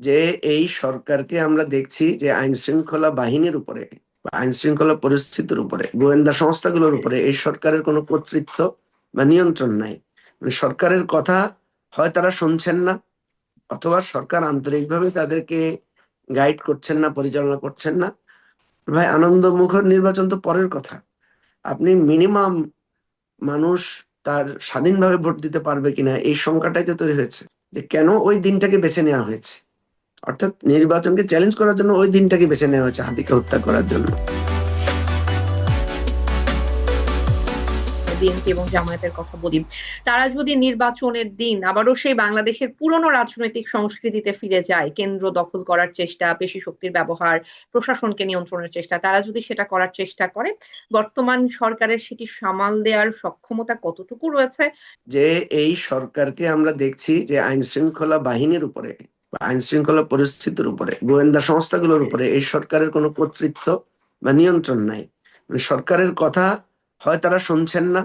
যে এই সরকারকে আমরা দেখছি যে আইন শৃঙ্খলা বাহিনীর উপরে বা আইন শৃঙ্খলা পরিস্থিতির উপরে গোয়েন্দা সংস্থাগুলোর উপরে এই সরকারের কোনো কর্তৃত্ব বা নিয়ন্ত্রণ নাই। মানে সরকারের কথা হয় তারা শুনছেন না অথবা সরকার আন্তরিকভাবে তাদেরকে গাইড করছেন না পরিচালনা করছেন না। ভাই আনন্দ মুখর নির্বাচন তো পরের কথা। আপনি মিনিমাম মানুষ তার স্বাধীনভাবে ভোট দিতে পারবে কিনা এই সংখ্যাটাই তো তৈরি হয়েছে যে কেন ওই দিনটাকে বেছে নেওয়া হয়েছে? অর্থাৎ নির্বাচনকে চ্যালেঞ্জ করার জন্য ওই দিনটাকে বেছে নেওয়া হয়েছে হাতিকে হত্যা করার জন্য। বিএনপি এবং জামায়াতের কথা বলি। তারা যদি নির্বাচনের দিন আবারও সেই বাংলাদেশের পুরনো রাজনৈতিক সংস্কৃতিতে ফিরে যায় কেন্দ্র দখল করার চেষ্টা পেশি শক্তির ব্যবহার প্রশাসনকে নিয়ন্ত্রণের চেষ্টা তারা যদি সেটা করার চেষ্টা করে বর্তমান সরকারের সেটি সামাল দেওয়ার সক্ষমতা কতটুকু রয়েছে? যে এই সরকারকে আমরা দেখছি যে আইন শৃঙ্খলা বাহিনীর উপরে আইন শৃঙ্খলা পরিস্থিতির উপরে গোয়েন্দা সংস্থাগুলোর উপরে এই সরকারের কোনো কর্তৃত্ব বা নিয়ন্ত্রণ নাই। মানে সরকারের কথা হয় তারা শুনছেন না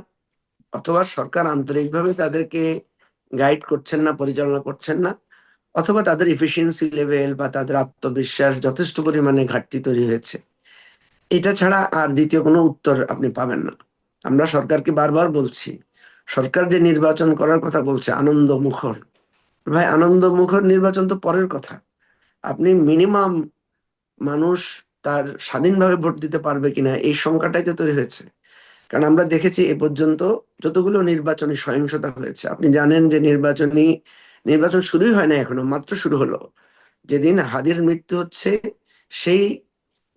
অথবা সরকার আন্তরিকভাবে তাদেরকে গাইড করছেন না পরিচালনা করছেন না অথবা তাদের ইফিসিয়েন্সি লেভেল বা তাদের আত্মবিশ্বাস যথেষ্ট পরিমাণে ঘাটতি তৈরি হয়েছে। এটা ছাড়া আর দ্বিতীয় কোনো উত্তর আপনি পাবেন না। আমরা সরকারকে বারবার বলছি সরকার যে নির্বাচন করার কথা বলছে আনন্দ মুখর ভাই, আনন্দ মুখর নির্বাচন তো পরের কথা। আপনি মিনিমাম মানুষ তার স্বাধীনভাবে ভোট দিতে পারবে কিনা, এই সংখ্যাটাই তো তৈরি হয়েছে। কারণ আমরা দেখেছি এ পর্যন্ত যতগুলো নির্বাচনী সহিংসতা হয়েছে। আপনি জানেন যে নির্বাচনী, নির্বাচন শুরুই হয় না এখনও, মাত্র শুরু হলো। যেদিন হাদির মৃত্যু হচ্ছে, সেই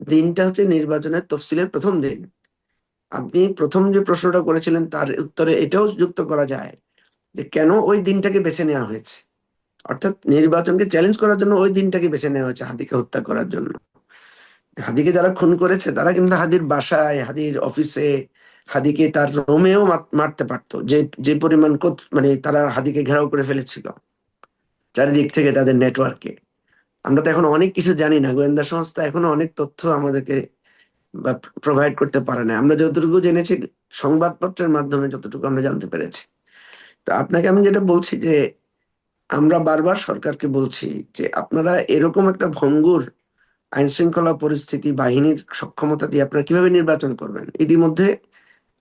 দিনটা হচ্ছে নির্বাচনের তফসিলের প্রথম দিন। আপনি প্রথম যে প্রশ্নটা করেছিলেন, তার উত্তরে এটাও যুক্ত করা যায় যে কেন ওই দিনটাকে বেছে নেওয়া হয়েছে। অর্থাৎ নির্বাচনকে চ্যালেঞ্জ করার জন্য ওই দিনটাকে বেছে নেওয়া হয়েছে হাদিকে হত্যা করার জন্য। হাদিকে যারা খুন করেছে, তারা কিন্তু হাদির বাসায়, হাদির অফিসে হাদিকে তার রোমেও মারতে পারতো। যে যে পরিমাণ মানে তারা হাদিকে ঘেরাও করে ফেলেছিল, চারিদিক থেকে তাদের নেটওয়ার্কে আমরা তো এখন অনেক কিছু জানি না, গোয়েন্দা সংস্থা এখনও অনেক তথ্য আমাদেরকে বা প্রোভাইড করতে পারে না। আমরা যতটুকু জেনেছি, সংবাদপত্রের মাধ্যমে যতটুকু আমরা জানতে পেরেছি। তো আপনাকে আমি যেটা বলছি যে আমরা বারবার সরকারকে বলছি যে আপনারা এরকম একটা ভঙ্গুর আইন শৃঙ্খলা পরিস্থিতি, বাহিনীর সক্ষমতা দিয়ে আপনারা কীভাবে নির্বাচন করবেন? ইতিমধ্যে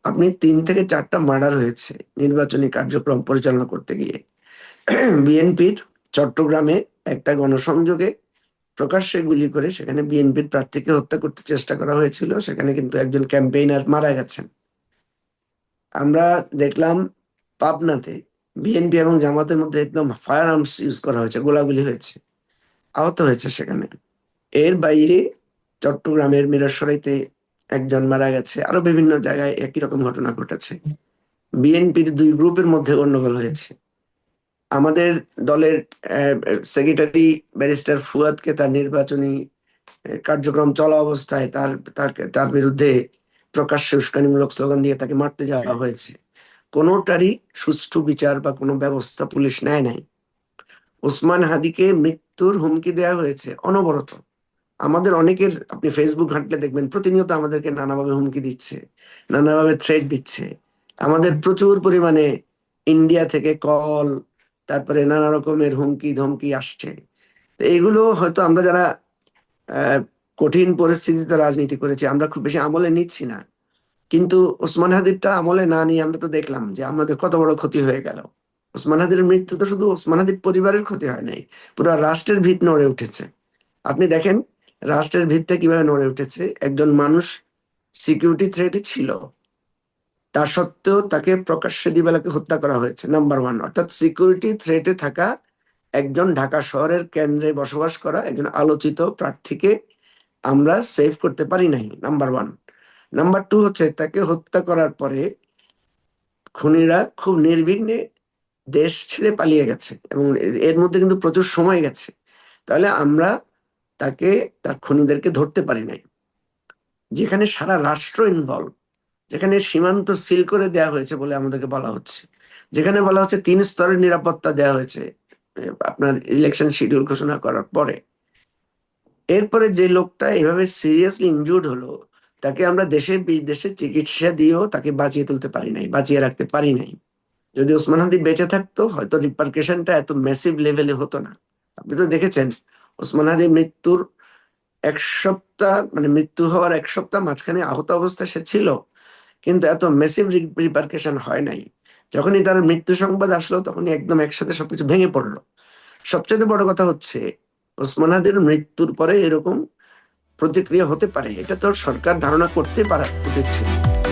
আপনি তিন থেকে চারটা মার্ডার হয়েছে নির্বাচনী কার্যক্রম পরিচালনা করতে গিয়ে। বিএনপির চট্টগ্রামে একটা গণসংযোগে প্রকাশ্যে গুলি করে সেখানে বিএনপির প্রার্থীকে হত্যা করতে চেষ্টা করা হয়েছিল, সেখানে কিন্তু একজন ক্যাম্পেইনার মারা গেছেন। আমরা দেখলাম পাবনাতে বিএনপি এবং জামাতের মধ্যে একদম ফায়ার আর্মস ইউজ করা হয়েছে, গোলাগুলি হয়েছে, আহত হয়েছে সেখানে। এর বাইরে চট্টগ্রামের মিরাসরাইতে একজন মারা গেছে। আরও বিভিন্ন জায়গায় একই রকম ঘটনা ঘটেছে। বিএনপির দুই গ্রুপের মধ্যে গন্ডগোল হয়েছে। আমাদের দলের সেক্রেটারি ব্যারিস্টার ফুয়াদকে তার নির্বাচনী কার্যক্রম চলা অবস্থায় তার তার বিরুদ্ধে প্রকাশ্যে উস্কানিমূলক স্লোগান দিয়ে তাকে মারতে যাওয়া হয়েছে। কোনোটারই সুষ্ঠু বিচার বা কোনো ব্যবস্থা পুলিশ নেয় নাই। ওসমান হাদিকে মৃত্যুর হুমকি দেওয়া হয়েছে অনবরত। আমাদের অনেকের, আপনি ফেসবুক ঘাঁটলে দেখবেন, প্রতিনিয়ত আমাদেরকে নানাভাবে হুমকি দিচ্ছে, নানাভাবে থ্রেড দিচ্ছে। আমাদের প্রচুর পরিমাণে ইন্ডিয়া থেকে কল তারপরে নানা রকমের হুমকি ধমকি আসছে। তো এগুলো হয়তো আমরা যারা কঠিন পরিস্থিতিতে রাজনীতি করেছি, আমরা খুব বেশি আমলে নিচ্ছি না। কিন্তু ওসমান হাদিরটা আমলে না নিয়ে আমরা তো দেখলাম যে আমাদের কত বড় ক্ষতি হয়ে গেল। ওসমান হাদির মৃত্যু তো শুধু ওসমান হাদির পরিবারের ক্ষতি হয় নাই, পুরো রাষ্ট্রের ভিত নড়ে উঠেছে। আপনি দেখেন, রাষ্ট্রের ভিতটা কীভাবে নড়ে উঠেছে? একজন মানুষ সিকিউরিটি থ্রেটে ছিল। তা সত্ত্বেও তাকে প্রকাশ্যে দিবেলাকে হত্যা করা হয়েছে নাম্বার ওয়ান অর্থাৎ সিকিউরিটি থ্রেটে থাকা একজন ঢাকা শহরের কেন্দ্রে বসবাস করা একজন আলোচিত প্রার্থীকে আমরা সেভ করতে পারি নাই নাম্বার ওয়ান নাম্বার টু হচ্ছে তাকে হত্যা করার পরে খুনিরা খুব নির্বিঘ্নে দেশ ছেড়ে পালিয়ে গেছে এবং এর মধ্যে কিন্তু প্রচুর সময় গেছে। তাহলে আমরা তাকে, তার খুনিদেরকে ধরতে পারি নাই। যেখানে সারা রাষ্ট্র ইনভলভ যেখানে সীমান্ত সিল করে দেয়া হয়েছে বলে আমাদেরকে বলা হচ্ছে। যেখানে বলা হচ্ছে তিন স্তরের নিরাপত্তা দেওয়া হয়েছে আপনার ইলেকশন শিডিউল ঘোষণা করার পরে। এরপরে যে লোকটা এভাবে সিরিয়াসলি ইনজুর্ড হলো তাকে আমরা দেশে, বিদেশে চিকিৎসা দিয়েও তাকে বাঁচিয়ে তুলতে পারি নাই, বাঁচিয়ে রাখতে পারি নাই। যদি ওসমান হাদি বেঁচে থাকতো, হয়তো রিপারকেশনটা এত মেসিভ লেভেলে হতো না। আপনি তো দেখেছেন, ওসমান হাদির মৃত্যুর এক সপ্তাহ মানে মৃত্যু হওয়ার এক সপ্তাহ মাঝখানে আহত অবস্থা সে ছিল, কিন্তু এত মেসিভ রিপারকেশন হয় নাই। যখনই তার মৃত্যু সংবাদ আসলো, তখনই একদম একসাথে সবকিছু ভেঙে পড়ল। সবচেয়ে বড় কথা হচ্ছে, ওসমান হাদির মৃত্যুর পরে এরকম প্রতিক্রিয়া হতে পারে। এটা তো সরকার ধারণা করতে পারা উচিত ছিল।